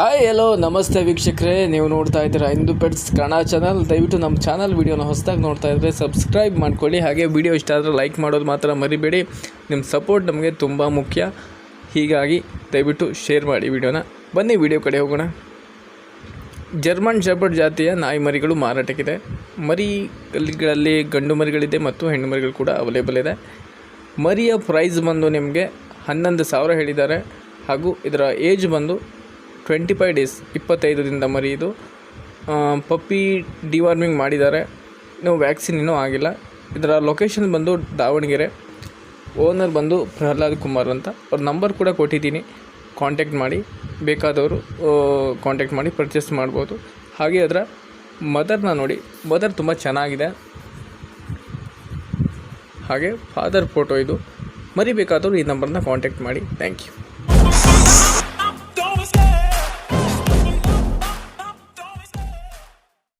Hi hello ನಮಸ್ತೆ ವೀಕ್ಷಕರೇ. ನೀವು ನೋಡ್ತಾ ಇದ್ದೀರಾ ಹಿಂದೂ ಪೆಟ್ಸ್ ಕನ್ನಡ ಚಾನಲ್ ದಯವಿಟ್ಟು ನಮ್ಮ ಚಾನಲ್ ವೀಡಿಯೋನ ಹೊಸದಾಗಿ ನೋಡ್ತಾ ಇದ್ದರೆ ಸಬ್ಸ್ಕ್ರೈಬ್ ಮಾಡ್ಕೊಳ್ಳಿ. ಹಾಗೆ ವಿಡಿಯೋ ಇಷ್ಟ ಆದರೆ ಲೈಕ್ ಮಾಡೋದು ಮಾತ್ರ ಮರಿಬೇಡಿ. ನಿಮ್ಮ ಸಪೋರ್ಟ್ ನಮಗೆ ತುಂಬ ಮುಖ್ಯ. ಹೀಗಾಗಿ ದಯವಿಟ್ಟು ಶೇರ್ ಮಾಡಿ ವಿಡಿಯೋನ. ಬನ್ನಿ, ವಿಡಿಯೋ ಕಡೆ ಹೋಗೋಣ. ಜರ್ಮನ್ ಶೆಪರ್ಡ್ ಜಾತಿಯ ನಾಯಿ ಮರಿಗಳು ಮಾರಾಟಕ್ಕಿದೆ ಮರಿಗಳಲ್ಲಿ ಗಂಡು ಮರಿಗಳಿದೆ ಮತ್ತು ಹೆಣ್ಣು ಮರಿಗಳು ಕೂಡ ಅವೈಲೇಬಲ್ ಇದೆ. ಮರಿಯ ಪ್ರೈಸ್ ಬಂದು ನಿಮಗೆ ಹನ್ನೊಂದು ಸಾವಿರ ಹೇಳಿದ್ದಾರೆ. ಹಾಗೂ ಇದರ ಏಜ್ ಬಂದು ಟ್ವೆಂಟಿ ಫೈವ್ ಡೇಸ್ ಇಪ್ಪತ್ತೈದು ದಿನದ ಮರಿ ಇದು ಆ, ಪಪ್ಪಿ ಡಿವಾರ್ಮಿಂಗ್ ಮಾಡಿದ್ದಾರೆ. ಇನ್ನೂ ವ್ಯಾಕ್ಸಿನ್ ಇನ್ನೂ ಆಗಿಲ್ಲ. ಇದರ ಲೊಕೇಶನ್ ಬಂದು ದಾವಣಗೆರೆ. ಓನರ್ ಬಂದು ಪ್ರಹ್ಲಾದ್ ಕುಮಾರ್ ಅಂತ. ಅವ್ರ ನಂಬರ್ ಕೂಡ ಕೊಟ್ಟಿದ್ದೀನಿ. ಕಾಂಟ್ಯಾಕ್ಟ್ ಮಾಡಿ. ಬೇಕಾದವರು ಕಾಂಟ್ಯಾಕ್ಟ್ ಮಾಡಿ ಪರ್ಚೇಸ್ ಮಾಡ್ಬೋದು. ಹಾಗೆ ಅದರ ಮದರ್ನ ನೋಡಿ. ಮದರ್ ತುಂಬ ಚೆನ್ನಾಗಿದೆ. ಹಾಗೆ ಫಾದರ್ ಫೋಟೋ ಇದು. ಮರಿಬೇಕಾದವರು ಈ ನಂಬರ್ನ ಕಾಂಟ್ಯಾಕ್ಟ್ ಮಾಡಿ. Thank you.